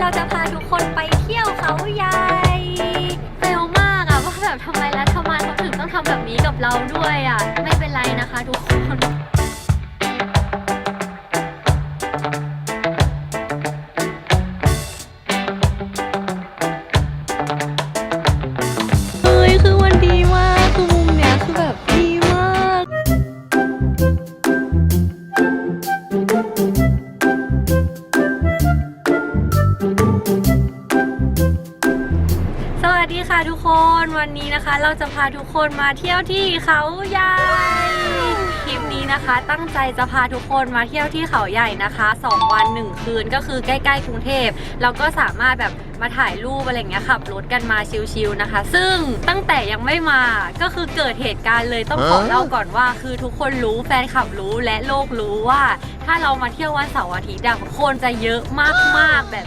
เราจะพาทุกคนไปเที่ยวเขาใหญ่เร็วมากอะว่าแบบทำไมรัฐบาลเขาถึงต้องทำแบบนี้กับเราด้วยอะไม่เป็นไรนะคะทุกคน ค่ะทุกคนวันนี้นะคะ เราจะพาทุกคนมาเที่ยวที่เขาใหญ่คลิปนี้นะคะตั้งใจจะพาทุกคนมาเที่ยวที่เขาใหญ่นะคะ 2 วัน 1 คืนก็คือใกล้ ๆ กรุงเทพแล้วก็สามารถแบบ มาถ่ายรูปอะไรอย่างเงี้ยขับรถกันมาชิลๆนะคะ ซึ่งตั้งแต่ยังไม่มาก็คือเกิดเหตุการณ์เลยต้องขอเล่าก่อนว่า คือทุกคนรู้แฟนคลับรู้และโลกรู้ว่า ถ้าเรามาเที่ยววันเสาร์อาทิตย์อะคนจะเยอะมากๆแบบ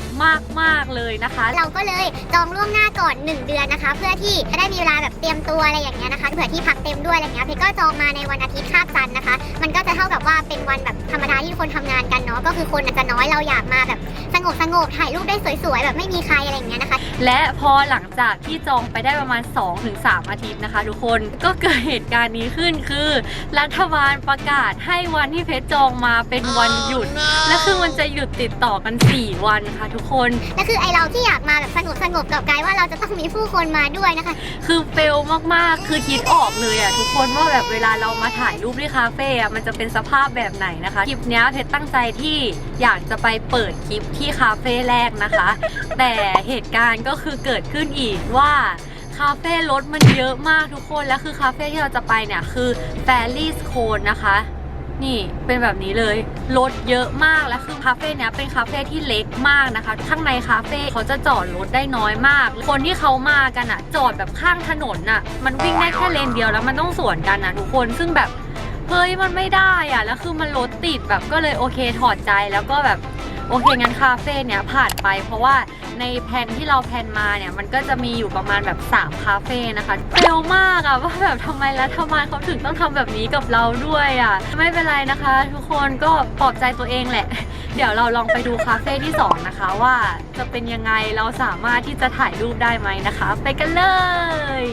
มากๆเลยนะคะ เราก็เลยจองล่วงหน้าก่อน 1 เดือนนะคะ เพื่อที่จะได้มีเวลาแบบเตรียมตัวอะไรอย่างเงี้ยนะคะเผื่อที่พักเต็มด้วยอะไรเงี้ยเพชรก็จองมาในวันอาทิตย์คาบจันทร์นะคะ มันก็จะเท่ากับว่าเป็นวันแบบธรรมดาที่คนทำงานกันเนาะก็คือคนอาจจะน้อยเราอยากมาแบบสงบสงบๆถ่ายรูปได้สวยๆแบบไม่มีใครอะไรอย่างเงี้ยนะคะ และพอหลังจากที่จองไปได้ประมาณ 2-3 อาทิตย์นะคะ ทุกคนก็เกิดเหตุการณ์นี้ขึ้นคือ รัฐบาลประกาศให้วันที่เพชรจองมาเป็นวันหยุดและคือมันจะหยุดติดต่อกัน 4 วันค่ะทุกคน และคือไอเราที่อยากมาแบบสงบสงบๆกลับกลายว่าเราจะต้องมีผู้คนมาด้วยนะคะ คือเฟลมากๆ คือคิดออกเลยอะทุกคนว่าแบบเวลาเรามาถ่ายรูปที่คาเฟ่อะมันจะเป็นสภาพแบบไหนนะคะคลิปเนี้ยเพชรตั้งใจที่อยากจะไปเปิดคลิปที่คาเฟ่แรกนะคะ แต่เหตุการณ์ก็คือเกิดขึ้นอีกว่าคาเฟ่รถมันเยอะมากทุกคน แล้วคือคาเฟ่ที่เราจะไปเนี่ยคือ f a i r y s c o n e นะคะ นี่เป็นแบบนี้เลยรถเยอะมากแล้วคือคาเฟ่เนี้ยเป็นคาเฟ่ที่เล็กมากนะคะ ข้างในคาเฟ่เขาจะจอดรถได้น้อยมาก คนที่เขามากันอะจอดแบบข้างถนนอะมันวิ่งได้แค่เลนเดียวแล้วมันต้องสวนกันนะทุกคนซึ่งแบบเฮ้ยมันไม่ได้อะแล้วคือมันรถติดแบบก็เลยโอเคถอดใจแล้วก็แบบ โอเคงั้นคาเฟ่เนี้ยผ่านไป เพราะว่าในแผนที่เราแพลนมาเนี่ยมันก็จะมีอยู่ประมาณแบบ 3 คาเฟ่นะคะเร็วมากอะว่าแบบทำไมแล้วทำไมเขาถึงต้องทำแบบนี้กับเราด้วยอะไม่เป็นไรนะคะ ทุกคนก็ปลอบใจตัวเองแหละ เดี๋ยวเราลองไปดูคาเฟ่ที่สองนะคะ ว่าจะเป็นยังไงเราสามารถที่จะถ่ายรูปได้ไหมนะคะ ไปกันเลย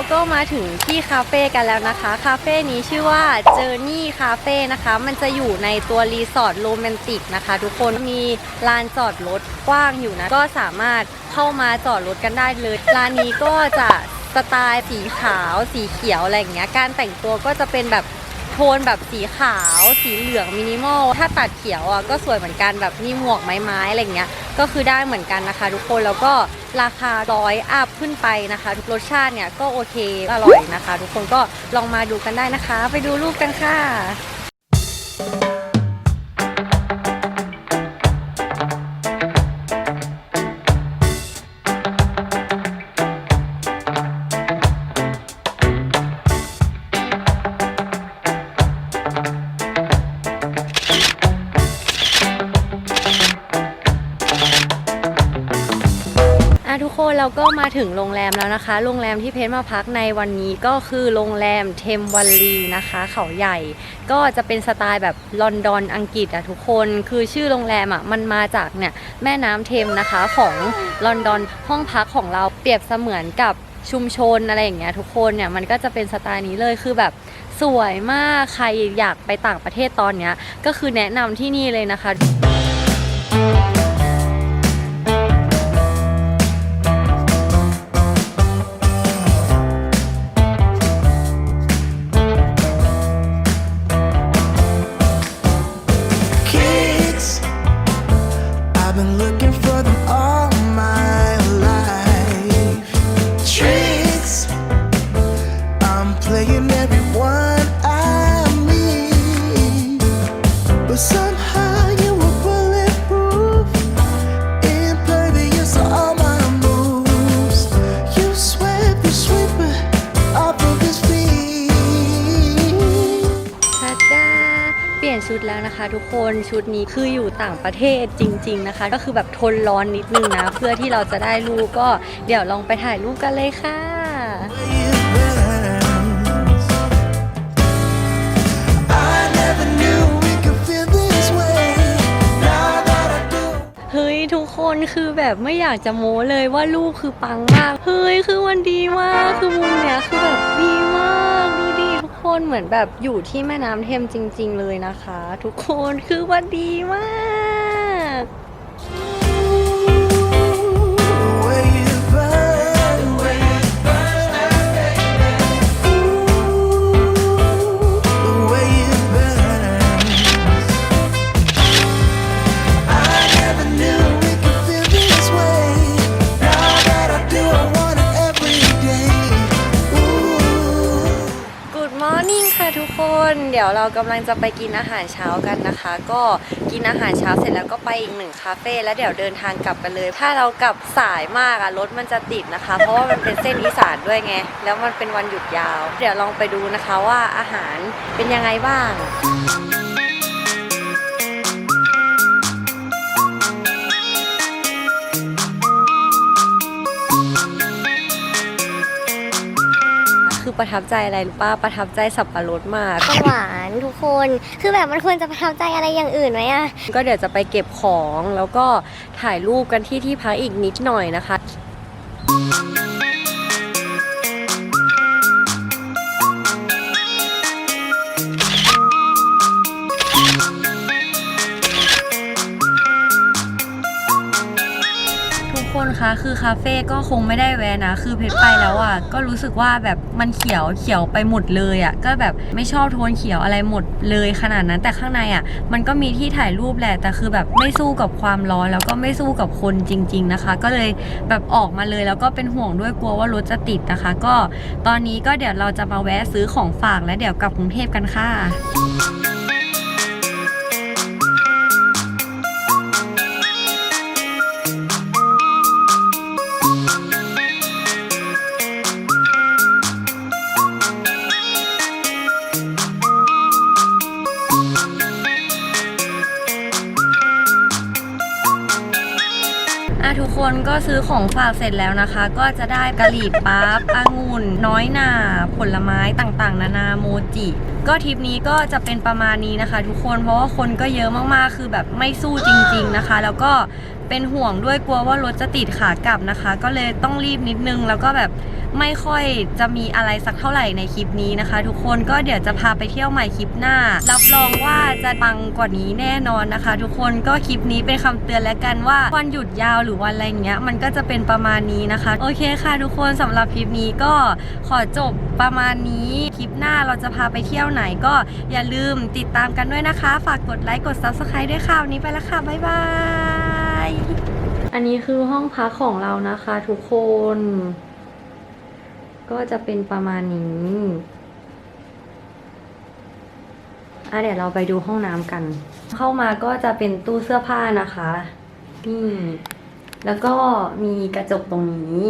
เราก็มาถึงที่คาเฟ่กันแล้วนะคะ คาเฟ่นี้ชื่อว่า Journey Cafe นะคะ มันจะอยู่ในตัวรีสอร์ทโรแมนติกนะคะ ทุกคนมีลานจอดรถกว้างอยู่นะ ก็สามารถเข้ามาจอดรถกันได้เลยร้านนี้ก็จะสไตล์สีขาวสีเขียวอะไรอย่างเงี้ยการแต่งตัวก็จะเป็นแบบ โทนแบบสีขาว สีเหลืองมินิมอล ถ้าตัดเขียวอะก็สวยเหมือนกันแบบมีหมวกไม้ๆอะไรเงี้ย ก็คือได้เหมือนกันนะคะ ทุกคน แล้วก็ราคาร้อยอัพขึ้นไปนะคะ ทุกรสชาติเนี่ยก็โอเค อร่อยนะคะ ทุกคนก็ลองมาดูกันได้นะคะ ไปดูรูปกันค่ะ คนเราก็มาถึงโรงแรมแล้วนะคะ โรงแรมที่เพชรมาพักในวันนี้ก็คือโรงแรมเทมวัลลีนะคะ เขาใหญ่ ก็จะเป็นสไตล์แบบลอนดอนอังกฤษอะทุกคน คือชื่อโรงแรมอะมันมาจากเนี่ยแม่น้ำเทมนะคะของลอนดอนห้องพักของเราเปรียบเสมือนกับชุมชนอะไรอย่างเงี้ยทุกคนเนี่ยมันก็จะเป็นสไตล์นี้เลยคือแบบสวยมากใครอยากไปต่างประเทศตอนเนี้ยก็คือแนะนำที่นี่เลยนะคะ ชุดแล้วนะคะ ทุกคนชุดนี้คืออยู่ต่างประเทศจริง ๆนะคะ ก็คือแบบทนร้อนนิดนึงนะ เพื่อที่เราจะได้รูปก็เดี๋ยวลองไปถ่ายรูปกันเลยค่ะ เฮ้ย ทุกคนคือแบบไม่อยากจะโม้เลยว่ารูปคือปังมาก เฮ้ย คือมันดีมาก คือมุมเนี้ยคือแบบ เหมือนแบบอยู่ที่แม่น้ำเทมจริง ๆ เลยนะคะ ทุกคนคือว่าดีมาก ค่ะทุกคนเดี๋ยวเรากำลังจะไปกินอาหารเช้ากันนะคะ ก็กินอาหารเช้าเสร็จแล้วก็ไปอีกหนึ่งคาเฟ่แล้วเดี๋ยวเดินทางกลับกันเลย ถ้าเรากลับสายมากอะรถมันจะติดนะคะ เพราะว่ามันเป็นเส้นอีสานด้วยไง แล้วมันเป็นวันหยุดยาว เดี๋ยวลองไปดูนะคะว่าอาหารเป็นยังไงบ้าง คือประทับใจอะไรรู้ป้าประทับใจสับปะรดมาก หวานทุกคน คือแบบมันควรจะประทับใจอะไรอย่างอื่นไหมอะก็เดี๋ยวจะไปเก็บของแล้วก็ถ่ายรูปกันที่ที่พักอีกนิดหน่อยนะคะ คะ คือคาเฟ่ก็คงไม่ได้แวะนะ คือเพชรไปแล้วอะก็รู้สึกว่าแบบมันเขียวเขียวไปหมดเลยอะก็แบบไม่ชอบโทนเขียวอะไรหมดเลยขนาดนั้นแต่ข้างในอะมันก็มีที่ถ่ายรูปแหละแต่คือแบบไม่สู้กับความร้อนแล้วก็ไม่สู้กับคนจริง ๆนะคะ ก็เลยแบบออกมาเลยแล้วก็เป็นห่วงด้วยกลัวว่ารถจะติดนะคะ ก็ตอนนี้ก็เดี๋ยวเราจะมาแวะซื้อของฝากแล้วเดี๋ยวกลับกรุงเทพกันค่ะ คนก็ซื้อของฝากเสร็จแล้วนะคะ ก็จะได้กะหรี่ปั๊บองุ่น น้อยหน่าผลไม้ต่างๆ นานาโมจิ ก็ทริปนี้ก็จะเป็นประมาณนี้นะคะ ทุกคนเพราะว่าคนก็เยอะมากๆ คือแบบไม่สู้จริง ๆนะคะ แล้วก็ เป็นห่วงด้วยกลัวว่ารถจะติดขากลับนะคะ ก็เลยต้องรีบนิดนึง แล้วก็แบบไม่ค่อยจะมีอะไรสักเท่าไหร่ในคลิปนี้นะคะ ทุกคนก็เดี๋ยวจะพาไปเที่ยวใหม่คลิปหน้า รับรองว่าจะปังกว่านี้แน่นอนนะคะ ทุกคนก็คลิปนี้เป็นคำเตือนแล้วกันว่าวันหยุดยาวหรือวันอะไรเงี้ย มันก็จะเป็นประมาณนี้นะคะ โอเคค่ะ ทุกคนสำหรับคลิปนี้ก็ขอจบประมาณนี้คลิปหน้าเราจะพาไปเที่ยวไหนก็อย่าลืมติดตามกันด้วยนะคะ ฝากกดไลค์กด subscribe ด้วยค่ะวันนี้ไปแล้วค่ะบ๊ายบาย อันนี้คือห้องพักของเรานะคะทุกคน ก็จะเป็นประมาณนี้อะเดี๋ยวเราไปดูห้องน้ำกัน เข้ามาก็จะเป็นตู้เสื้อผ้านะคะ นี่ แล้วก็มีกระจกตรงนี้